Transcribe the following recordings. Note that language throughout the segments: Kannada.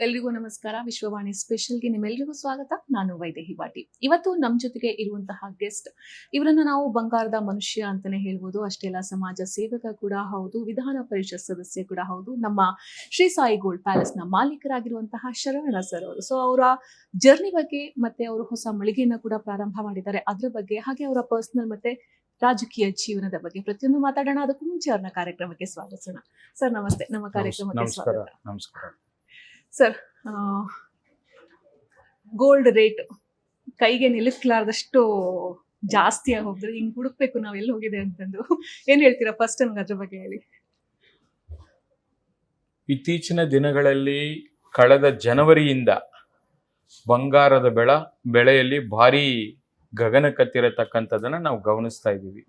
ಎಲ್ರಿಗೂ ನಮಸ್ಕಾರ. ವಿಶ್ವವಾಣಿ ಸ್ಪೆಷಲ್ಗೆ ನಿಮ್ಮೆಲ್ಲರಿಗೂ ಸ್ವಾಗತ. ನಾನು ವೈದೇಹಿ ಬಾಟಿ ಇವತ್ತು ನಮ್ಮ ಜೊತೆಗೆ ಇರುವಂತಹ ಗೆಸ್ಟ್. ಇವರನ್ನ ನಾವು ಬಂಗಾರದ ಮನುಷ್ಯ ಅಂತಾನೆ ಹೇಳ್ಬೋದು. ಅಷ್ಟೇ ಅಲ್ಲ ಸಮಾಜ ಸೇವಕ ಕೂಡ ಹೌದು ವಿಧಾನ ಪರಿಷತ್ ಸದಸ್ಯ ಕೂಡ ಹೌದು. ನಮ್ಮ ಶ್ರೀ ಸಾಯಿ ಗೋಲ್ಡ್ ಪ್ಯಾಲೇಸ್ನ ಮಾಲೀಕರಾಗಿರುವಂತಹ ಶರವಣ ಸರ್ ಅವರು. ಸೊ ಅವರ ಜರ್ನಿ ಬಗ್ಗೆ ಮತ್ತೆ ಅವರು ಹೊಸ ಮಳಿಗೆಯನ್ನ ಕೂಡ ಪ್ರಾರಂಭ ಮಾಡಿದ್ದಾರೆ. ಅದ್ರ ಬಗ್ಗೆ ಹಾಗೆ ಅವರ ಪರ್ಸನಲ್ ಮತ್ತೆ ರಾಜಕೀಯ ಜೀವನದ ಬಗ್ಗೆ ಪ್ರತಿಯೊಂದು ಮಾತಾಡೋಣ. ಅದಕ್ಕೂ ಮುಂಚೆ ಅವ್ರನ್ನ ಕಾರ್ಯಕ್ರಮಕ್ಕೆ ಸ್ವಾಗತಿಸೋಣ. ಸರ್ ನಮಸ್ತೆ. ನಮ್ಮ ಕಾರ್ಯಕ್ರಮಕ್ಕೆ ಸ್ವಾಗತ. ನಮಸ್ಕಾರ. ಸರ್ ಗೋಲ್ಡ್ ರೇಟ್ ಕೈಗೆ ನಿಲ್ಲಿಸ್ಲಾರ್ದಷ್ಟು ಜಾಸ್ತಿ ಆಗಿ ಹೋಗಿದ್ರೆ ಹಿಂಗ್ ಹುಡುಕ್ಬೇಕು ನಾವ್ ಎಲ್ಲಿ ಹೋಗಿದೆ ಅಂತಂದು. ಏನು ಹೇಳ್ತೀರಾ ಫಸ್ಟ್ ನನ್ಗೆ ಅದ್ರ ಬಗ್ಗೆ ಹೇಳಿ. ಇತ್ತೀಚಿನ ದಿನಗಳಲ್ಲಿ ಕಳೆದ ಜನವರಿಯಿಂದ ಬಂಗಾರದ ಬೆಳ ಬೆಳೆಯಲ್ಲಿ ಭಾರಿ ಗಗನ ಕತ್ತಿರತಕ್ಕಂಥದ್ದನ್ನ ನಾವು ಗಮನಿಸ್ತಾ ಇದ್ದೀವಿ.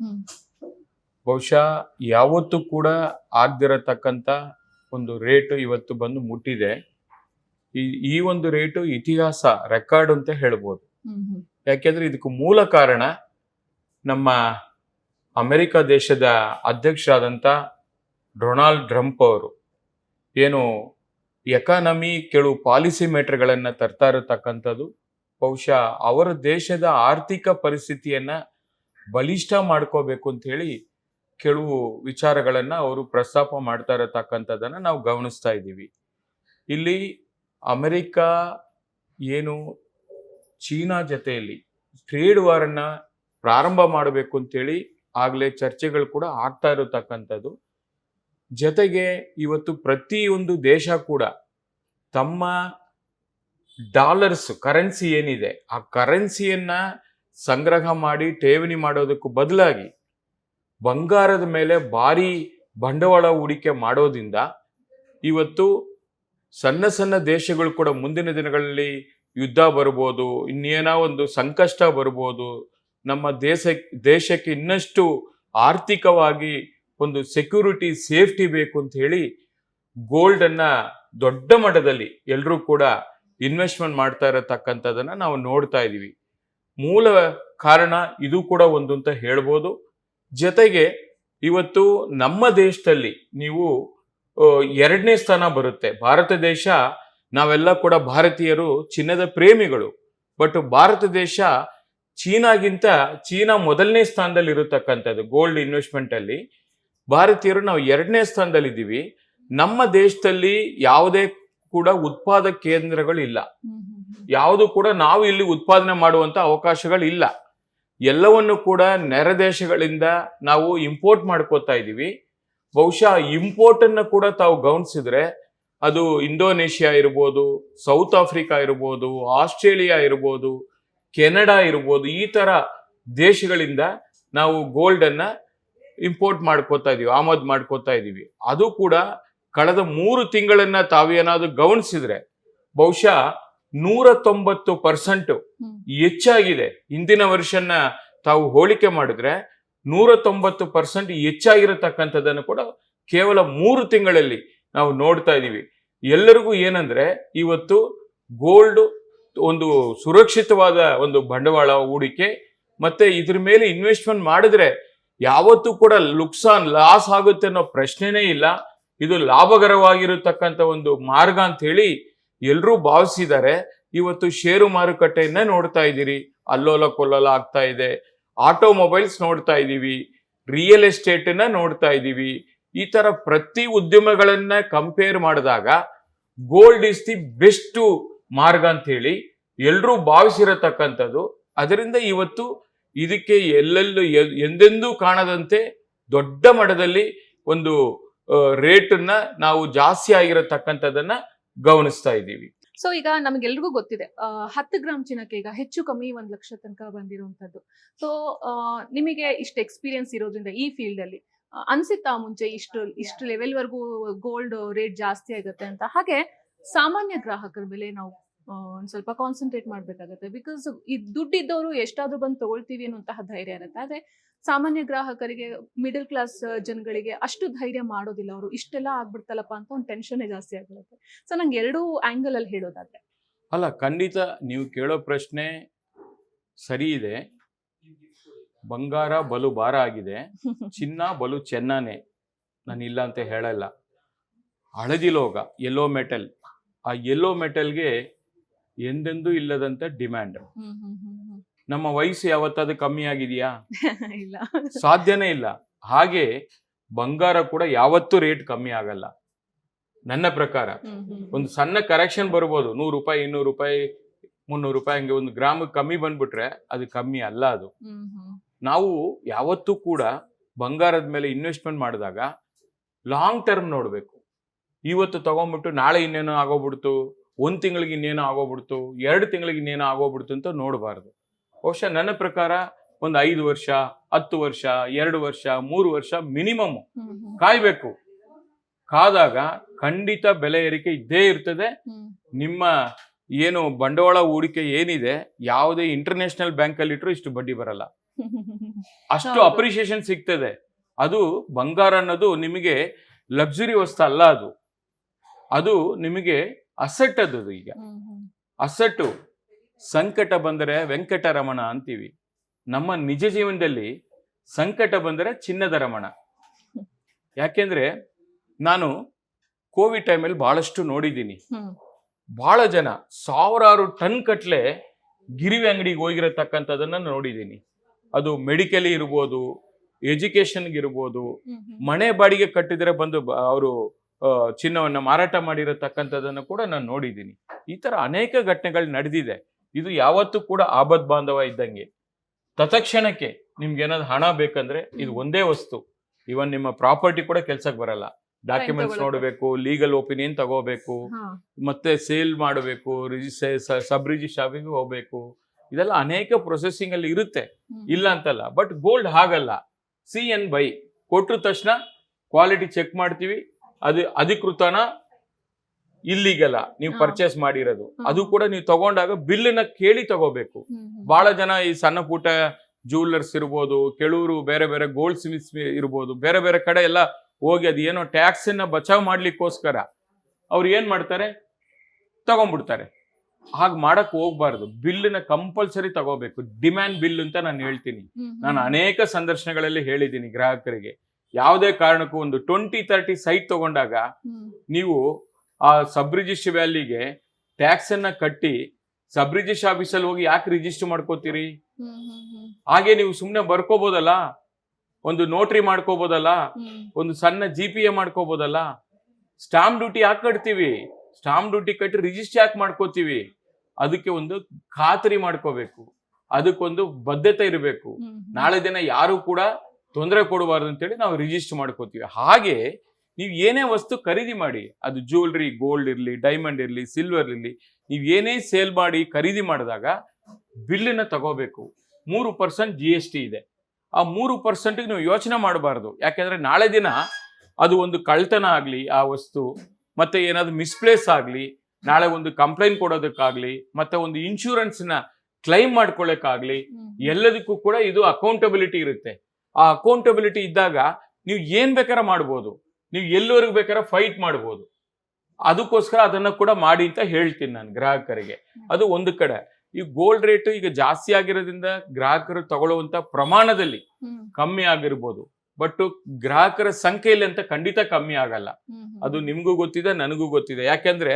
ಬಹುಶಃ ಯಾವತ್ತೂ ಕೂಡ ಆಗದಿರತಕ್ಕಂಥ ಒಂದು ರೇಟು ಇವತ್ತು ಬಂದು ಮುಟ್ಟಿದೆ. ಈ ಒಂದು ರೇಟು ಇತಿಹಾಸ ರೆಕಾರ್ಡ್ ಅಂತ ಹೇಳ್ಬೋದು. ಯಾಕೆಂದ್ರೆ ಇದಕ್ಕೆ ಮೂಲ ಕಾರಣ ನಮ್ಮ ಅಮೆರಿಕ ದೇಶದ ಅಧ್ಯಕ್ಷರಾದಂಥ ಡೊನಾಲ್ಡ್ ಟ್ರಂಪ್ ಅವರು. ಏನು ಎಕಾನಮಿ ಕೆಲವು ಪಾಲಿಸಿ ಮೇಟರ್ಗಳನ್ನು ತರ್ತಾ ಇರತಕ್ಕಂಥದ್ದು ಬಹುಶಃ ಅವರ ದೇಶದ ಆರ್ಥಿಕ ಪರಿಸ್ಥಿತಿಯನ್ನ ಬಲಿಷ್ಠ ಮಾಡ್ಕೋಬೇಕು ಅಂತ ಹೇಳಿ ಕೆಲವು ವಿಚಾರಗಳನ್ನ ಅವರು ಪ್ರಸ್ತಾಪ ಮಾಡ್ತಾ ಇರತಕ್ಕಂಥದ್ದನ್ನ ನಾವು ಗಮನಿಸ್ತಾ ಇದ್ದೀವಿ. ಇಲ್ಲಿ ಅಮೆರಿಕ ಏನು ಚೀನಾ ಜೊತೆಯಲ್ಲಿ ಟ್ರೇಡ್ ವಾರನ್ನು ಪ್ರಾರಂಭ ಮಾಡಬೇಕು ಅಂತೇಳಿ ಆಗಲೇ ಚರ್ಚೆಗಳು ಕೂಡ ಆಗ್ತಾ ಇರತಕ್ಕಂಥದ್ದು. ಜೊತೆಗೆ ಇವತ್ತು ಪ್ರತಿಯೊಂದು ದೇಶ ಕೂಡ ತಮ್ಮ ಡಾಲರ್ಸ್ ಕರೆನ್ಸಿ ಏನಿದೆ, ಆ ಕರೆನ್ಸಿಯನ್ನ ಸಂಗ್ರಹ ಮಾಡಿ ಠೇವಣಿ ಮಾಡೋದಕ್ಕೂ ಬದಲಾಗಿ ಬಂಗಾರದ ಮೇಲೆ ಭಾರಿ ಬಂಡವಾಳ ಹೂಡಿಕೆ ಮಾಡೋದ್ರಿಂದ ಇವತ್ತು ಸಣ್ಣ ಸಣ್ಣ ದೇಶಗಳು ಕೂಡ ಮುಂದಿನ ದಿನಗಳಲ್ಲಿ ಯುದ್ಧ ಬರ್ಬೋದು ಇನ್ನೇನೋ ಒಂದು ಸಂಕಷ್ಟ ಬರ್ಬೋದು ನಮ್ಮ ದೇಶ, ದೇಶಕ್ಕೆ ಇನ್ನಷ್ಟು ಆರ್ಥಿಕವಾಗಿ ಒಂದು ಸೆಕ್ಯೂರಿಟಿ ಸೇಫ್ಟಿ ಬೇಕು ಅಂತ ಹೇಳಿ ಗೋಲ್ಡ್ ಅನ್ನ ದೊಡ್ಡ ಮಟ್ಟದಲ್ಲಿ ಎಲ್ಲರೂ ಕೂಡ ಇನ್ವೆಸ್ಟ್ಮೆಂಟ್ ಮಾಡ್ತಾ ಇರತಕ್ಕಂಥದ್ದನ್ನು ನಾವು ನೋಡ್ತಾ ಇದ್ದೀವಿ. ಮೂಲ ಕಾರಣ ಇದು ಕೂಡ ಒಂದು ಅಂತ ಹೇಳ್ಬೋದು. ಜೊತೆಗೆ ಇವತ್ತು ನಮ್ಮ ದೇಶದಲ್ಲಿ ನೀವು ಎರಡನೇ ಸ್ಥಾನ ಬರುತ್ತೆ. ಭಾರತ ದೇಶ, ನಾವೆಲ್ಲ ಕೂಡ ಭಾರತೀಯರು, ಚಿನ್ನದ ಪ್ರೇಮಿಗಳು. ಬಟ್ ಭಾರತ ದೇಶ ಚೀನಾಗಿಂತ, ಚೀನಾ ಮೊದಲನೇ ಸ್ಥಾನದಲ್ಲಿ ಇರತಕ್ಕಂಥದ್ದು ಗೋಲ್ಡ್ ಇನ್ವೆಸ್ಟ್ಮೆಂಟ್ ಅಲ್ಲಿ. ಭಾರತೀಯರು, ನಾವು ಎರಡನೇ ಸ್ಥಾನದಲ್ಲಿ ಇದ್ದೀವಿ ನಮ್ಮ ದೇಶದಲ್ಲಿ ಯಾವುದೇ ಕೂಡ ಉತ್ಪಾದಕ ಕೇಂದ್ರಗಳು ಇಲ್ಲ. ಯಾವುದು ಕೂಡ ನಾವು ಇಲ್ಲಿ ಉತ್ಪಾದನೆ ಮಾಡುವಂತ ಅವಕಾಶಗಳಿಲ್ಲ. ಎಲ್ಲವನ್ನು ಕೂಡ ನೆರೆ ದೇಶಗಳಿಂದ ನಾವು ಇಂಪೋರ್ಟ್ ಮಾಡ್ಕೋತಾ ಇದ್ದೀವಿ. ಬಹುಶಃ ಇಂಪೋರ್ಟ್ ಅನ್ನ ಕೂಡ ತಾವು ಗಮನಿಸಿದ್ರೆ ಅದು ಇಂಡೋನೇಷ್ಯಾ ಇರ್ಬೋದು ಸೌತ್ ಆಫ್ರಿಕಾ ಇರ್ಬೋದು ಆಸ್ಟ್ರೇಲಿಯಾ ಇರ್ಬೋದು ಕೆನಡಾ ಇರ್ಬೋದು ಈ ತರ ದೇಶಗಳಿಂದ ನಾವು ಗೋಲ್ಡ್ ಅನ್ನ ಇಂಪೋರ್ಟ್ ಮಾಡ್ಕೋತಾ ಇದೀವಿ ಆಮದು ಮಾಡ್ಕೋತಾ ಇದೀವಿ. ಅದು ಕೂಡ ಕಳೆದ ಮೂರು ತಿಂಗಳನ್ನ ತಾವೇನಾದ್ರೂ ಗಮನಿಸಿದ್ರೆ ಬಹುಶಃ ನೂರ ತೊಂಬತ್ತು ಪರ್ಸೆಂಟ್ ಹೆಚ್ಚಾಗಿದೆ. ಹಿಂದಿನ ವರ್ಷನ ತಾವು ಹೋಲಿಕೆ ಮಾಡಿದ್ರೆ ನೂರ ತೊಂಬತ್ತು ಪರ್ಸೆಂಟ್ ಹೆಚ್ಚಾಗಿರತಕ್ಕಂಥದ್ದನ್ನು ಕೂಡ ಕೇವಲ ಮೂರು ತಿಂಗಳಲ್ಲಿ ನಾವು ನೋಡ್ತಾ ಇದ್ದೀವಿ. ಎಲ್ಲರಿಗೂ ಏನಂದ್ರೆ, ಇವತ್ತು ಗೋಲ್ಡ್ ಒಂದು ಸುರಕ್ಷಿತವಾದ ಒಂದು ಬಂಡವಾಳ ಹೂಡಿಕೆ, ಮತ್ತೆ ಇದ್ರ ಮೇಲೆ ಇನ್ವೆಸ್ಟ್ಮೆಂಟ್ ಮಾಡಿದ್ರೆ ಯಾವತ್ತೂ ಕೂಡ ಲುಕ್ಸಾನ್ ಲಾಸ್ ಆಗುತ್ತೆ ಅನ್ನೋ ಪ್ರಶ್ನೆನೇ ಇಲ್ಲ. ಇದು ಲಾಭಕರವಾಗಿರತಕ್ಕಂಥ ಒಂದು ಮಾರ್ಗ ಅಂತ ಹೇಳಿ ಎಲ್ಲರೂ ಭಾವಿಸಿದ್ದಾರೆ. ಇವತ್ತು ಷೇರು ಮಾರುಕಟ್ಟೆಯನ್ನೇ ನೋಡ್ತಾ ಇದ್ದೀರಿ. ಅಲ್ಲೋಲ ಕೊಲ್ಲೋಲ ಆಗ್ತಾ ಇದೆ. ಆಟೋಮೊಬೈಲ್ಸ್ ನೋಡ್ತಾ ಇದ್ದೀವಿ ರಿಯಲ್ ಎಸ್ಟೇಟ್ನ ನೋಡ್ತಾ ಇದ್ದೀವಿ. ಈ ಥರ ಪ್ರತಿ ಉದ್ಯಮಗಳನ್ನ ಕಂಪೇರ್ ಮಾಡಿದಾಗ ಗೋಲ್ಡ್ ಇಸ್ ದಿ ಬೆಸ್ಟ್ ಮಾರ್ಗ ಅಂತ ಹೇಳಿ ಎಲ್ಲರೂ ಭಾವಿಸಿರತಕ್ಕಂಥದ್ದು. ಅದರಿಂದ ಇವತ್ತು ಇದಕ್ಕೆ ಎಲ್ಲೆಲ್ಲೂ ಎಂದೆಂದೂ ಕಾಣದಂತೆ ದೊಡ್ಡ ಮಟ್ಟದಲ್ಲಿ ಒಂದು ರೇಟನ್ನ ನಾವು ಜಾಸ್ತಿ ಆಗಿರತಕ್ಕಂಥದ್ದನ್ನ ಗಮನಿಸ್ತಾ ಇದ್ದೀವಿ. ಸೊ ಈಗ ನಮಗೆಲ್ರಿಗೂ ಗೊತ್ತಿದೆ ಹತ್ತು ಗ್ರಾಮ್ ಚಿನ್ನಕ್ಕೆ ಈಗ ಹೆಚ್ಚು ಕಮ್ಮಿ ಒಂದ್ ಲಕ್ಷ ತನಕ ಬಂದಿರುವಂತದ್ದು ಸೊ ನಿಮಗೆ ಇಷ್ಟು ಎಕ್ಸ್ಪೀರಿಯನ್ಸ್ ಇರೋದ್ರಿಂದ ಈ ಫೀಲ್ಡ್ ಅಲ್ಲಿ ಅನ್ಸಿತ್ತಾ ಮುಂಚೆ ಇಷ್ಟು ಇಷ್ಟು ಲೆವೆಲ್ವರೆಗೂ ಗೋಲ್ಡ್ ರೇಟ್ ಜಾಸ್ತಿ ಆಗುತ್ತೆ ಅಂತ? ಹಾಗೆ ಸಾಮಾನ್ಯ ಗ್ರಾಹಕರ ಮೇಲೆ ನಾವು ಒಂದ್ ಸ್ವಲ್ಪ ಕಾನ್ಸಂಟ್ರೇಟ್ ಮಾಡಬೇಕಾಗತ್ತೆ. ಬಿಕಾಸ್ ಈ ದುಡ್ಡಿದ್ದವರು ಎಷ್ಟಾದರೂ ಬಂದು ತಗೊಳ್ತೀವಿ ಅನ್ನುವಂತಹ ಧೈರ್ಯ ಇರುತ್ತೆ. ಆದರೆ ಸಾಮಾನ್ಯ ಗ್ರಾಹಕರಿಗೆ ಮಿಡಲ್ ಕ್ಲಾಸ್ ಜನಗಳಿಗೆ ಅಷ್ಟು ಧೈರ್ಯ ಮಾಡೋದಿಲ್ಲ ಅವರು. ಇಷ್ಟೆಲ್ಲ ಆಗ್ಬಿಡ್ತಲ್ಲಪ್ಪ ಅಂತ ಒಂದು ಟೆನ್ಷನ್ನೇ ಜಾಸ್ತಿ ಆಗಿರುತ್ತೆ ಸೊ ನಂಗೆ ಎರಡೂ ಆಂಗಲ್ ಅಲ್ಲಿ ಹೇಳೋದಾದ್ರೆ. ಅಲ್ಲ, ಖಂಡಿತ ನೀವು ಕೇಳೋ ಪ್ರಶ್ನೆ ಸರಿ ಇದೆ. ಬಂಗಾರ ಬಲು ಭಾರ ಆಗಿದೆ. ಚಿನ್ನ ಬಲು ಚೆನ್ನಾನೆ. ನಾನು ಇಲ್ಲ ಅಂತ ಹೇಳಲ್ಲ. ಹಳದಿ ಲೋಗ ಯೆಲ್ಲೋ ಮೆಟಲ್ ಆ ಯೆಲ್ಲೋ ಮೆಟಲ್ಗೆ ಎಂದೆಂದೂ ಇಲ್ಲದಂತ ಡಿಮ್ಯಾಂಡ್. ನಮ್ಮ ವಯಸ್ಸು ಯಾವತ್ತಾದ್ರೂ ಕಮ್ಮಿ ಆಗಿದೆಯಾ? ಇಲ್ಲ. ಸಾಧ್ಯನೇ ಇಲ್ಲ. ಹಾಗೆ ಬಂಗಾರ ಕೂಡ ಯಾವತ್ತೂ ರೇಟ್ ಕಮ್ಮಿ ಆಗಲ್ಲ. ನನ್ನ ಪ್ರಕಾರ. ಒಂದು ಸಣ್ಣ ಕರೆಕ್ಷನ್ ಬರ್ಬೋದು. ನೂರು ರೂಪಾಯಿ ಇನ್ನೂರು ರೂಪಾಯಿ ಮುನ್ನೂರು ರೂಪಾಯಿ ಹಂಗೆ ಒಂದು ಗ್ರಾಮ್ ಕಮ್ಮಿ ಬಂದ್ಬಿಟ್ರೆ ಅದು ಕಮ್ಮಿ ಅಲ್ಲ ಅದು. ನಾವು ಯಾವತ್ತೂ ಕೂಡ ಬಂಗಾರದ ಮೇಲೆ ಇನ್ವೆಸ್ಟ್ಮೆಂಟ್ ಮಾಡಿದಾಗ ಲಾಂಗ್ ಟರ್ಮ್ ನೋಡಬೇಕು. ಇವತ್ತು ತಗೊಂಡ್ಬಿಟ್ಟು ನಾಳೆ ಇನ್ನೇನೋ ಆಗೋಗ್ಬಿಡ್ತು. ಒಂದು ತಿಂಗಳಿಗೆ ಇನ್ನೇನೋ ಆಗೋಗ್ಬಿಡ್ತು ಎರಡು ತಿಂಗಳಿಗೆ ಇನ್ನೇನೋ ಆಗೋಗ್ಬಿಡ್ತು ಅಂತ ನೋಡಬಾರ್ದು. ಬಹುಶಃ ನನ್ನ ಪ್ರಕಾರ ಒಂದು ಐದು ವರ್ಷ ಹತ್ತು ವರ್ಷ ಎರಡು ವರ್ಷ ಮೂರು ವರ್ಷ ಮಿನಿಮಮ್ ಕಾಯ್ಬೇಕು. ಕಾದಾಗ ಖಂಡಿತ ಬೆಲೆ ಏರಿಕೆ ಇದ್ದೇ ಇರ್ತದೆ. ನಿಮ್ಮ ಏನು ಬಂಡವಾಳ ಹೂಡಿಕೆ ಏನಿದೆ ಯಾವುದೇ ಇಂಟರ್ನ್ಯಾಷನಲ್ ಬ್ಯಾಂಕಲ್ಲಿ ಇಟ್ಟರು ಇಷ್ಟು ಬಡ್ಡಿ ಬರಲ್ಲ. ಅಷ್ಟು ಅಪ್ರಿಸಿಯೇಷನ್ ಅಪ್ರಿಷಿಯೇಷನ್ ಸಿಗ್ತದೆ. ಅದು ಬಂಗಾರ ಅನ್ನೋದು ನಿಮಗೆ ಲಕ್ಸುರಿ ವಸ್ತು ಅಲ್ಲ ಅದು. ಅದು ನಿಮಗೆ ಅಸೆಟ್ ಅದು ಈಗ. ಅಸೆಟ್ಟು ಸಂಕಟ ಬಂದರೆ ವೆಂಕಟರಮಣ ಅಂತೀವಿ ನಮ್ಮ ನಿಜ ಜೀವನದಲ್ಲಿ ಸಂಕಟ ಬಂದರೆ ಚಿನ್ನದ ರಮಣ ಯಾಕೆಂದ್ರೆ ನಾನು ಕೋವಿಡ್ ಟೈಮಲ್ಲಿ ಬಹಳಷ್ಟು ನೋಡಿದ್ದೀನಿ. ಬಹಳ ಜನ ಸಾವಿರಾರು ಟನ್ ಕಟ್ಲೆ ಗಿರಿವಿ ಅಂಗಡಿಗೆ ಹೋಗಿರತಕ್ಕಂಥದ್ದನ್ನ ನೋಡಿದ್ದೀನಿ ಅದು ಮೆಡಿಕಲಿ ಇರ್ಬೋದು ಎಜುಕೇಶನ್ಗೆ ಇರ್ಬೋದು ಹ್ಮ್ ಹ್ಮ್. ಮನೆ ಬಾಡಿಗೆ ಕಟ್ಟಿದ್ರೆ ಬಂದು ಅವರು ಚಿನ್ನವನ್ನ ಮಾರಾಟ ಮಾಡಿರತಕ್ಕಂಥದ್ದನ್ನು ಕೂಡ ನಾನು ನೋಡಿದ್ದೀನಿ. ಈ ಥರ ಅನೇಕ ಘಟನೆಗಳು ನಡೆದಿದೆ. ಇದು ಯಾವತ್ತೂ ಕೂಡ ಆಬದ್ ಬಾಂಧವ ಇದ್ದಂಗೆ. ತತ್ಕ್ಷಣಕ್ಕೆ ನಿಮ್ಗೆ ಏನಾದ್ರು ಹಣ ಬೇಕಂದ್ರೆ ಇದು ಒಂದೇ ವಸ್ತು. ಇವನ್ ನಿಮ್ಮ ಪ್ರಾಪರ್ಟಿ ಕೂಡ ಕೆಲ್ಸಕ್ಕೆ ಬರಲ್ಲ. ಡಾಕ್ಯುಮೆಂಟ್ಸ್. ನೋಡಬೇಕು ಲೀಗಲ್ ಒಪಿನಿಯನ್ ತಗೋಬೇಕು ಮತ್ತೆ ಸೇಲ್ ಮಾಡಬೇಕು ಸಬ್ ರಿಜಿಸ್ಟ್ರಾಫಿಗೆ ಹೋಗ್ಬೇಕು. ಇದೆಲ್ಲ ಅನೇಕ ಪ್ರೊಸೆಸಿಂಗ್ ಅಲ್ಲಿ ಇರುತ್ತೆ. ಇಲ್ಲ ಅಂತಲ್ಲ ಬಟ್ ಗೋಲ್ಡ್ ಹಾಗಲ್ಲ. ಸಿ ಎನ್ ಬೈ ಕೊಟ್ಟ ತಕ್ಷಣ ಕ್ವಾಲಿಟಿ ಚೆಕ್ ಮಾಡ್ತೀವಿ. ಅದು ಅಧಿಕೃತನ ಇಲ್ಲಿಗೆಲ್ಲ ನೀವು ಪರ್ಚೇಸ್ ಮಾಡಿರೋದು. ಅದು ಕೂಡ ನೀವು ತಗೊಂಡಾಗ ಬಿಲ್ಲನ್ನ ಕೇಳಿ ತಗೋಬೇಕು. ಬಹಳ ಜನ ಈ ಸಣ್ಣ ಪುಟ್ಟ ಜ್ಯುವೆಲ್ಲರ್ಸ್ ಇರ್ಬೋದು ಕೆಲವರು ಬೇರೆ ಬೇರೆ ಗೋಲ್ಡ್ ಸ್ಮಿತ್ಸ್ ಇರ್ಬೋದು ಬೇರೆ ಬೇರೆ ಕಡೆ ಎಲ್ಲ ಹೋಗಿ ಅದು ಏನೋ ಟ್ಯಾಕ್ಸ್ನ ಬಚಾವ್ ಮಾಡ್ಲಿಕ್ಕೋಸ್ಕರ ಅವ್ರು ಏನ್ ಮಾಡ್ತಾರೆ? ತಗೊಂಡ್ಬಿಡ್ತಾರೆ. ಹಾಗೆ ಮಾಡಕ್ ಹೋಗ್ಬಾರ್ದು. ಬಿಲ್ಲನ್ನ ಕಂಪಲ್ಸರಿ ತಗೋಬೇಕು. ಡಿಮ್ಯಾಂಡ್ ಬಿಲ್ ಅಂತ ನಾನು ಹೇಳ್ತೀನಿ. ನಾನು ಅನೇಕ ಸಂದರ್ಶನಗಳಲ್ಲಿ ಹೇಳಿದ್ದೀನಿ ಗ್ರಾಹಕರಿಗೆ. ಯಾವುದೇ ಕಾರಣಕ್ಕೂ ಒಂದು ಟ್ವೆಂಟಿ ತರ್ಟಿ ಸೈಟ್ ತಗೊಂಡಾಗ ನೀವು ಆ ಸಬ್ ರಿಜಿಸ್ಟರ್ ವ್ಯಾಲಿಗೆ ಟ್ಯಾಕ್ಸ್ ಅನ್ನ ಕಟ್ಟಿ ಸಬ್ ರಿಜಿಸ್ಟರ್ ಆಫೀಸಲ್ಲಿ ಹೋಗಿ ಯಾಕೆ ರಿಜಿಸ್ಟರ್ ಮಾಡ್ಕೋತೀರಿ. ಹಾಗೆ ನೀವು ಸುಮ್ಮನೆ ಬರ್ಕೋಬೋದಲ್ಲ? ಒಂದು ನೋಟ್ರಿ ಮಾಡ್ಕೋಬೋದಲ್ಲ. ಒಂದು ಸಣ್ಣ ಜಿ ಪಿ ಎ ಮಾಡ್ಕೋಬೋದಲ್ಲ? ಸ್ಟಾಂಪ್ ಡ್ಯೂಟಿ ಯಾಕೆ ಕಟ್ತೀವಿ? ಸ್ಟಾಂಪ್ ಡ್ಯೂಟಿ ಕಟ್ಟಿ ರಿಜಿಸ್ಟರ್ ಯಾಕೆ ಮಾಡ್ಕೋತೀವಿ? ಅದಕ್ಕೆ ಒಂದು ಖಾತರಿ ಮಾಡ್ಕೋಬೇಕು. ಅದಕ್ಕೊಂದು ಬದ್ಧತೆ ಇರಬೇಕು. ನಾಳೆ ದಿನ ಯಾರು ಕೂಡ ತೊಂದರೆ ಕೊಡಬಾರ್ದು ಅಂತೇಳಿ ನಾವು ರಿಜಿಸ್ಟರ್ ಮಾಡ್ಕೋತೀವಿ. ಹಾಗೆ ನೀವು ಏನೇ ವಸ್ತು ಖರೀದಿ ಮಾಡಿ ಅದು ಜ್ಯುವೆಲ್ರಿ ಗೋಲ್ಡ್ ಇರಲಿ ಡೈಮಂಡ್ ಇರಲಿ ಸಿಲ್ವರ್ ಇರಲಿ ನೀವು ಏನೇ ಸೇಲ್ ಮಾಡಿ ಖರೀದಿ ಮಾಡಿದಾಗ ಬಿಲ್ಲನ್ನು ತಗೋಬೇಕು. ಮೂರು ಪರ್ಸೆಂಟ್ ಜಿ ಎಸ್ ಟಿ ಇದೆ. ಆ ಮೂರು ಪರ್ಸೆಂಟಿಗೆ ನೀವು ಯೋಚನೆ ಮಾಡಬಾರ್ದು. ಯಾಕೆಂದರೆ ನಾಳೆ ದಿನ ಅದು ಒಂದು ಕಳ್ತನ ಆಗಲಿ ಆ ವಸ್ತು ಮತ್ತೆ ಏನಾದರೂ ಮಿಸ್ಪ್ಲೇಸ್ ಆಗಲಿ ನಾಳೆ ಒಂದು ಕಂಪ್ಲೇಂಟ್ ಕೊಡೋದಕ್ಕಾಗಲಿ ಮತ್ತೆ ಒಂದು ಇನ್ಶೂರೆನ್ಸ್ನ ಕ್ಲೈಮ್ ಮಾಡ್ಕೊಳ್ಳೋಕ್ಕಾಗಲಿ. ಎಲ್ಲದಕ್ಕೂ ಕೂಡ ಇದು ಅಕೌಂಟಬಿಲಿಟಿ ಇರುತ್ತೆ. ಆ ಅಕೌಂಟಬಿಲಿಟಿ ಇದ್ದಾಗ ನೀವು ಏನ್ ಬೇಕಾರ ಮಾಡ್ಬೋದು. ನೀವು ಎಲ್ಲವರೆಗೂ ಬೇಕಾರ ಫೈಟ್ ಮಾಡ್ಬೋದು. ಅದಕ್ಕೋಸ್ಕರ ಅದನ್ನ ಕೂಡ ಮಾಡಿ ಅಂತ ಹೇಳ್ತೀನಿ ನಾನು ಗ್ರಾಹಕರಿಗೆ. ಅದು ಒಂದು ಕಡೆ. ಈ ಗೋಲ್ಡ್ ರೇಟ್ ಈಗ ಜಾಸ್ತಿ ಆಗಿರೋದ್ರಿಂದ ಗ್ರಾಹಕರು ತಗೊಳ್ಳುವಂತ ಪ್ರಮಾಣದಲ್ಲಿ ಕಮ್ಮಿ ಆಗಿರ್ಬೋದು. ಬಟ್ ಗ್ರಾಹಕರ ಸಂಖ್ಯೆಯಲ್ಲಿ ಅಂತ ಖಂಡಿತ ಕಮ್ಮಿ ಆಗಲ್ಲ. ಅದು ನಿಮಗೂ ಗೊತ್ತಿದೆ ನನಗೂ ಗೊತ್ತಿದೆ. ಯಾಕೆಂದ್ರೆ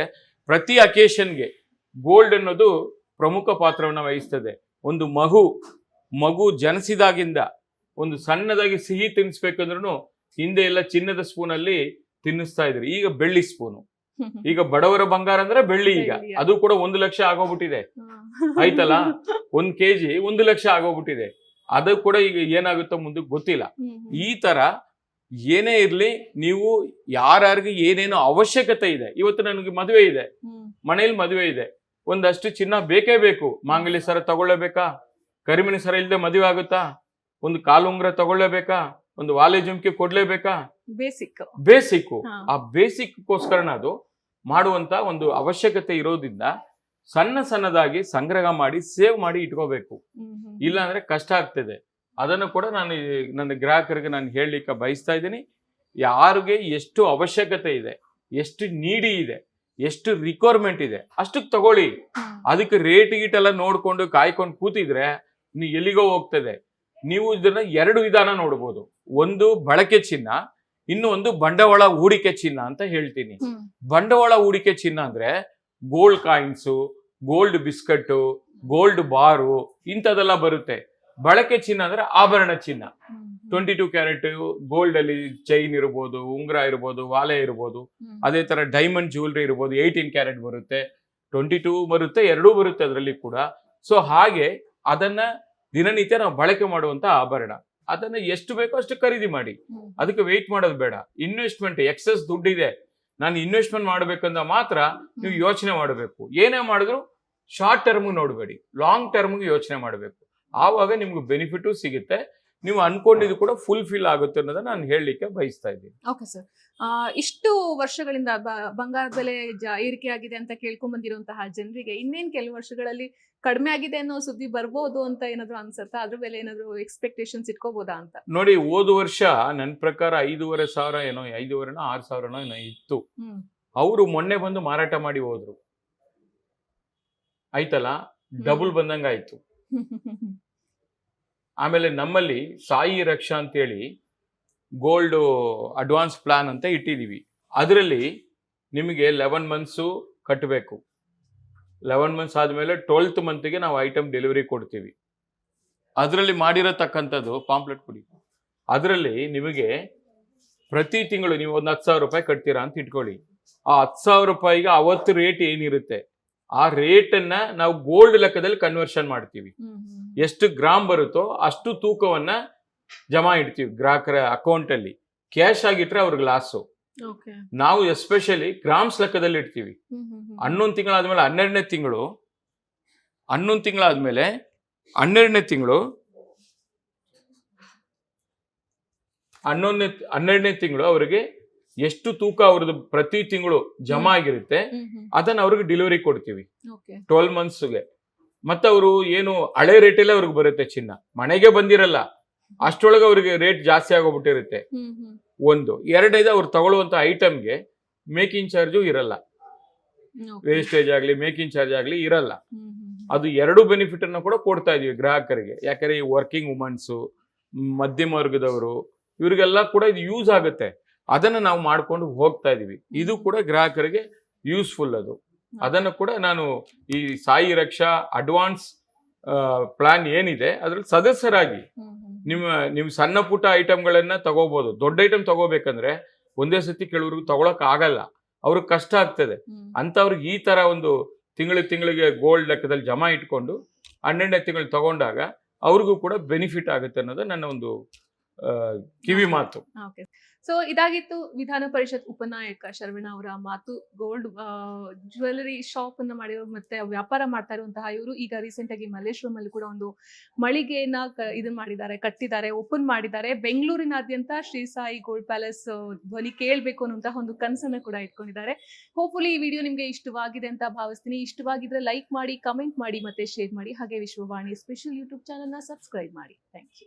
ಪ್ರತಿ ಅಕೇಶನ್ಗೆ ಗೋಲ್ಡ್ ಅನ್ನೋದು ಪ್ರಮುಖ ಪಾತ್ರವನ್ನು ವಹಿಸ್ತದೆ. ಒಂದು ಮಗು ಮಗು ಜನಿಸಿದಾಗಿಂದ ಒಂದು ಸಣ್ಣದಾಗಿ ಸಿಹಿ ತಿನ್ನಿಸ್ಬೇಕಂದ್ರೂ ಹಿಂದೆ ಎಲ್ಲ ಚಿನ್ನದ ಸ್ಪೂನ್ ಅಲ್ಲಿ ತಿನ್ನಿಸ್ತಾ ಇದ್ರು. ಈಗ ಬೆಳ್ಳಿ ಸ್ಪೂನು. ಈಗ ಬಡವರ ಬಂಗಾರ ಅಂದ್ರೆ ಬೆಳ್ಳಿ ಈಗ. ಅದು ಕೂಡ ಒಂದು ಲಕ್ಷ ಆಗೋಗ್ಬಿಟ್ಟಿದೆ. ಆಯ್ತಲ್ಲ? ಒಂದ್ ಕೆಜಿ ಒಂದು ಲಕ್ಷ ಆಗೋಗ್ಬಿಟ್ಟಿದೆ. ಅದು ಕೂಡ ಈಗ ಏನಾಗುತ್ತೋ ಮುಂದಕ್ಕೆ ಗೊತ್ತಿಲ್ಲ. ಈ ತರ ಏನೇ ಇರ್ಲಿ ನೀವು ಯಾರ್ಯಾರಿಗೆ ಏನೇನೋ ಅವಶ್ಯಕತೆ ಇದೆ. ಇವತ್ತು ನನಗೆ ಮದುವೆ ಇದೆ. ಮನೆಯಲ್ಲಿ ಮನೇಲಿ ಮದುವೆ ಇದೆ. ಒಂದಷ್ಟು ಚಿನ್ನ ಬೇಕೇ ಬೇಕು. ಮಾಂಗಲ್ಯ ಸರ ತಗೊಳ್ಳಬೇಕಾ? ಕರಿಮಣಿ ಸರ ಇಲ್ಲದೆ ಮದುವೆ ಆಗುತ್ತಾ? ಒಂದು ಕಾಲುಂಗ್ರ ತಗೊಳ್ಳೇಬೇಕಾ? ಒಂದು ವಾಲೆ ಜುಮ್ಕಿ ಕೊಡ್ಲೇಬೇಕಾ? ಬೇಸಿಕ್ ಬೇಸಿಕ್ ಆ ಬೇಸಿಕ್ಗೋಸ್ಕರನ ಅದು ಮಾಡುವಂತ ಒಂದು ಅವಶ್ಯಕತೆ ಇರೋದ್ರಿಂದ ಸಣ್ಣ ಸಣ್ಣದಾಗಿ ಸಂಗ್ರಹ ಮಾಡಿ ಸೇವ್ ಮಾಡಿ ಇಟ್ಕೋಬೇಕು. ಹ್ಮ್ ಹ್ಮ್. ಇಲ್ಲ ಅಂದ್ರೆ ಕಷ್ಟ ಆಗ್ತದೆ. ಅದನ್ನು ಕೂಡ ನಾನು ನನ್ನ ಗ್ರಾಹಕರಿಗೆ ನಾನು ಹೇಳಲಿಕ್ಕೆ ಬಯಸ್ತಾ ಇದ್ದೀನಿ. ಯಾರಿಗೆ ಎಷ್ಟು ಅವಶ್ಯಕತೆ ಇದೆ ಎಷ್ಟು ನೀಡಿ ಇದೆ ಎಷ್ಟು ರಿಕ್ವೈರ್ಮೆಂಟ್ ಇದೆ ಅಷ್ಟಕ್ಕೆ ತಗೊಳ್ಳಿ. ಅದಕ್ಕೆ ರೇಟ್ ಗೀಟ್ ಎಲ್ಲ ನೋಡ್ಕೊಂಡು ಕಾಯ್ಕೊಂಡು ಕೂತಿದ್ರೆ ನೀ ಎಲ್ಲಿಗೋ ಹೋಗ್ತದೆ. ನೀವು ಇದನ್ನ ಎರಡು ವಿಧಾನ ನೋಡ್ಬೋದು. ಒಂದು ಬಳಕೆ ಚಿನ್ನ ಇನ್ನು ಒಂದು ಬಂಡವಾಳ ಹೂಡಿಕೆ ಚಿನ್ನ ಅಂತ ಹೇಳ್ತೀನಿ. ಬಂಡವಾಳ ಹೂಡಿಕೆ ಚಿನ್ನ ಅಂದ್ರೆ gold coins gold biscuit gold bar ಇಂಥದೆಲ್ಲ ಬರುತ್ತೆ. ಬಳಕೆ ಚಿನ್ನ ಅಂದ್ರೆ ಆಭರಣ ಚಿನ್ನ. ಟ್ವೆಂಟಿ ಟೂ ಕ್ಯಾರೆಟ್ ಗೋಲ್ಡ್ ಅಲ್ಲಿ ಚೈನ್ ಇರ್ಬೋದು ಉಂಗುರ ಇರ್ಬೋದು ವಾಲೆ ಇರ್ಬೋದು. ಅದೇ ತರ ಡೈಮಂಡ್ ಜ್ಯುವೆಲ್ರಿ ಇರ್ಬೋದು ಏಯ್ಟೀನ್ ಕ್ಯಾರೆಟ್ ಬರುತ್ತೆ. ಟ್ವೆಂಟಿ ಟೂ ಬರುತ್ತೆ ಎರಡೂ ಬರುತ್ತೆ ಅದರಲ್ಲಿ ಕೂಡ. ಸೊ ಹಾಗೆ ಅದನ್ನ ದಿನನಿತ್ಯ ನಾವು ಬಳಕೆ ಮಾಡುವಂತ ಆಭರಣ. ಅದನ್ನ ಎಷ್ಟು ಬೇಕೋ ಅಷ್ಟು ಖರೀದಿ ಮಾಡಿ. ಅದಕ್ಕೆ ವೆಯ್ಟ್ ಮಾಡೋದು ಬೇಡ. ಇನ್ವೆಸ್ಟ್ಮೆಂಟ್ ಎಕ್ಸಸ್ ದುಡ್ಡಿದೆ. ನಾನು ಇನ್ವೆಸ್ಟ್ಮೆಂಟ್ ಮಾಡಬೇಕಂದ ಮಾತ್ರ ನೀವು ಯೋಚನೆ ಮಾಡಬೇಕು. ಏನೇ ಮಾಡಿದ್ರು ಶಾರ್ಟ್ ಟರ್ಮ್ ನೋಡಬೇಡಿ. ಲಾಂಗ್ ಟರ್ಮ್ಗೆ ಯೋಚನೆ ಮಾಡಬೇಕು. ಆವಾಗ ನಿಮ್ಗೆ ಬೆನಿಫಿಟು ಸಿಗುತ್ತೆ. ನೀವು ಅನ್ಕೊಂಡಿದ್ದು ಕೂಡ ಫುಲ್ಫಿಲ್ ಆಗುತ್ತೆ ಅನ್ನೋದನ್ನ ನಾನು ಹೇಳಲಿಕ್ಕೆ ಬಯಸ್ತಾ ಇದ್ದೀನಿ. ಓಕೆ ಸರ್ ಇಷ್ಟು ವರ್ಷಗಳಿಂದ ಬಂಗಾರದ ಬೆಲೆ ಏರಿಕೆ ಆಗಿದೆ ಅಂತ ಕೇಳ್ಕೊಂಡ್ ಬಂದಿರುವಂತಹ ಜನರಿಗೆ ಇನ್ನೇನ್ ಕೆಲವು ವರ್ಷಗಳಲ್ಲಿ ಕಡಿಮೆ ಆಗಿದೆ ಅನ್ನೋ ಸುದ್ದಿ ಬರ್ಬೋದು ಅಂತ ಏನಾದ್ರು ಅನ್ಸುತ್ತಾ? ಅದ್ರ ಮೇಲೆ ಏನಾದ್ರು ಎಕ್ಸ್ಪೆಕ್ಟೇಷನ್ಸ್ ಇಟ್ಕೋಬಹುದಾ ಅಂತ? ನೋಡಿ ಹೋದ ವರ್ಷ ನನ್ನ ಪ್ರಕಾರ ಐದೂವರೆ ಸಾವಿರ ಏನೋ ಐದೂವರೆನೋ ಆರು ಸಾವಿರನೋ ಏನೋ ಇತ್ತು. ಅವರು ಮೊನ್ನೆ ಬಂದು ಮಾರಾಟ ಮಾಡಿ ಹೋದ್ರು. ಆಯ್ತಲ್ಲ? ಡಬಲ್ ಬಂದಂಗ ಆಯ್ತು ಆಮೇಲೆ ನಮ್ಮಲ್ಲಿ ಸಾಯಿ ರಕ್ಷಾ ಅಂತೇಳಿ ಗೋಲ್ಡ್ ಅಡ್ವಾನ್ಸ್ ಪ್ಲಾನ್ ಅಂತ ಇಟ್ಟಿದ್ದೀವಿ ಅದರಲ್ಲಿ ನಿಮಗೆ ಲೆವೆನ್ ಮಂತ್ಸು ಕಟ್ಟಬೇಕು ಲೆವೆನ್ ಮಂತ್ಸ್ ಆದಮೇಲೆ ಟ್ವೆಲ್ತ್ ಮಂತ್ಗೆ ನಾವು ಐಟಮ್ ಡೆಲಿವರಿ ಕೊಡ್ತೀವಿ. ಅದರಲ್ಲಿ ಮಾಡಿರತಕ್ಕಂಥದ್ದು ಪಾಂಪ್ಲೆಟ್ ಕೊಡಿ ಅದರಲ್ಲಿ ನಿಮಗೆ ಪ್ರತಿ ತಿಂಗಳು ನೀವು ಒಂದು ಹತ್ತು ಸಾವಿರ ರೂಪಾಯಿ ಕಟ್ತೀರಾ ಅಂತ ಇಟ್ಕೊಳ್ಳಿ. ಆ ಹತ್ತು ಸಾವಿರ ರೂಪಾಯಿಗೆ ಅವತ್ತು ರೇಟ್ ಏನಿರುತ್ತೆ? ಆ ರೇಟನ್ನ ನಾವು ಗೋಲ್ಡ್ ಲೆಕ್ಕದಲ್ಲಿ ಕನ್ವರ್ಷನ್ ಮಾಡ್ತೀವಿ. ಎಷ್ಟು ಗ್ರಾಮ್ ಬರುತ್ತೋ ಅಷ್ಟು ತೂಕವನ್ನ ಜಮಾ ಇಡ್ತೀವಿ ಗ್ರಾಹಕರ ಅಕೌಂಟ್ ಅಲ್ಲಿ. ಕ್ಯಾಶ್ ಆಗಿಟ್ರೆ ಅವ್ರಿಗೆ ಲಾಸು ನಾವು ಎಸ್ಪೆಷಲಿ ಗ್ರಾಮ್ಸ್ ಲೆಕ್ಕದಲ್ಲಿ ಇಡ್ತೀವಿ. ಹನ್ನೊಂದು ತಿಂಗಳಾದ್ಮೇಲೆ ಹನ್ನೆರಡನೇ ತಿಂಗಳು ಹನ್ನೊಂದು ತಿಂಗಳಾದ್ಮೇಲೆ ಹನ್ನೆರಡನೇ ತಿಂಗಳು ಹನ್ನೊಂದನೇ ಹನ್ನೆರಡನೇ ತಿಂಗಳು ಅವರಿಗೆ ಎಷ್ಟು ತೂಕ ಅವ್ರದ್ದು ಪ್ರತಿ ತಿಂಗಳು ಜಮಾ ಆಗಿರುತ್ತೆ ಅದನ್ನ ಅವ್ರಿಗೆ ಡೆಲಿವರಿ ಕೊಡ್ತೀವಿ. ಟ್ವೆಲ್ ಮಂತ್ಸ್ಗೆ ಮತ್ತೆ ಅವರು ಏನು ಹಳೆ ರೇಟಲ್ಲೇ ಅವ್ರಿಗೆ ಬರುತ್ತೆ ಚಿನ್ನ. ಮನೆಗೆ ಬಂದಿರಲ್ಲ ಅಷ್ಟೊಳಗೆ ಅವ್ರಿಗೆ ರೇಟ್ ಜಾಸ್ತಿ ಆಗೋಗ್ಬಿಟ್ಟಿರುತ್ತೆ. ಒಂದು. ಎರಡೈದು ಅವ್ರು ತಗೊಳ್ಳುವಂತ ಐಟಮ್ಗೆ ಮೇಕಿಂಗ್ ಚಾರ್ಜು ಇರಲ್ಲ. ವೇಸ್ಟೇಜ್ ಆಗಲಿ ಮೇಕಿಂಗ್ ಚಾರ್ಜ್ ಆಗಲಿ ಇರಲ್ಲ. ಅದು ಎರಡು ಬೆನಿಫಿಟ್ ಅನ್ನು ಕೂಡ ಕೊಡ್ತಾ ಇದೀವಿ ಗ್ರಾಹಕರಿಗೆ. ಯಾಕಂದ್ರೆ ಈ ವರ್ಕಿಂಗ್ ವುಮನ್ಸು ಮಧ್ಯಮ ವರ್ಗದವರು ಇವರಿಗೆಲ್ಲ ಕೂಡ ಇದು ಯೂಸ್ ಆಗುತ್ತೆ. ಅದನ್ನ ನಾವು ಮಾಡ್ಕೊಂಡು ಹೋಗ್ತಾ ಇದೀವಿ. ಇದು ಕೂಡ ಗ್ರಾಹಕರಿಗೆ ಯೂಸ್ಫುಲ್ ಅದು. ಅದನ್ನು ಕೂಡ ನಾನು ಈ ಸಾಯಿ ರಕ್ಷಾ ಅಡ್ವಾನ್ಸ್ ಪ್ಲಾನ್ ಏನಿದೆ ಅದ್ರಲ್ಲಿ ಸದಸ್ಯರಾಗಿ. ನಿಮ್ಮ ನಿಮ್ ಸಣ್ಣ ಪುಟ್ಟ ಐಟಮ್ಗಳನ್ನ ತಗೋಬಹುದು ದೊಡ್ಡ ಐಟಮ್ ತಗೋಬೇಕಂದ್ರೆ ಒಂದೇ ಸತಿ ಕೆಲವ್ರಿಗೆ ತಗೊಳಕ್ ಆಗಲ್ಲ. ಅವ್ರಿಗೆ ಕಷ್ಟ ಆಗ್ತದೆ. ಅಂಥವ್ರಿಗೆ ಅಂತವ್ರಿಗೆ ಈ ತರ ಒಂದು ತಿಂಗಳು ತಿಂಗಳಿಗೆ ಗೋಲ್ಡ್ ಲೆಕ್ಕದಲ್ಲಿ ಜಮಾ ಇಟ್ಕೊಂಡು ಹನ್ನೆರಡನೇ ತಿಂಗಳು ತಗೊಂಡಾಗ ಅವ್ರಿಗೂ ಕೂಡ ಬೆನಿಫಿಟ್ ಆಗುತ್ತೆ ಅನ್ನೋದು ನನ್ನ ಒಂದು ಕಿವಿ ಮಾತು. ಸೊ ಇದಾಗಿತ್ತು ವಿಧಾನ ಪರಿಷತ್ ಉಪನಾಯಕ ಶರವಣ ಅವರ ಮಾತು ಗೋಲ್ಡ್ ಜ್ಯುವೆಲರಿ ಶಾಪ್ ಅನ್ನ ಮಾಡಿರೋ ಮತ್ತೆ ವ್ಯಾಪಾರ ಮಾಡ್ತಾ ಇರುವಂತಹ ಇವರು ಈಗ ರೀಸೆಂಟ್ ಆಗಿ ಮಲ್ಲೇಶ್ವರಂ ಅಲ್ಲಿ ಕೂಡ ಒಂದು ಮಳಿಗೆಯನ್ನ ಇದು ಇದನ್ ಮಾಡಿದ್ದಾರೆ, ಕಟ್ಟಿದ್ದಾರೆ ಓಪನ್ ಮಾಡಿದ್ದಾರೆ. ಬೆಂಗಳೂರಿನಾದ್ಯಂತ ಶ್ರೀ ಸಾಯಿ ಗೋಲ್ಡ್ ಪ್ಯಾಲೇಸ್ ಧ್ವನಿ ಕೇಳಬೇಕು ಅನ್ನುವಂತಹ ಒಂದು ಕನಸನ್ನ ಕೂಡ ಇಟ್ಕೊಂಡಿದ್ದಾರೆ. ಹೋಪ್ಫುಲಿ ಈ ವಿಡಿಯೋ ನಿಮ್ಗೆ ಇಷ್ಟವಾಗಿದೆ ಅಂತ ಭಾವಿಸ್ತೀನಿ. ಇಷ್ಟವಾಗಿದ್ರೆ ಲೈಕ್ ಮಾಡಿ ಕಮೆಂಟ್ ಮಾಡಿ ಮತ್ತೆ ಶೇರ್ ಮಾಡಿ. ಹಾಗೆ ವಿಶ್ವವಾಣಿ ಸ್ಪೆಷಲ್ ಯೂಟ್ಯೂಬ್ ಚಾನಲ್ನ ಸಬ್ಸ್ಕ್ರೈಬ್ ಮಾಡಿ. Thank you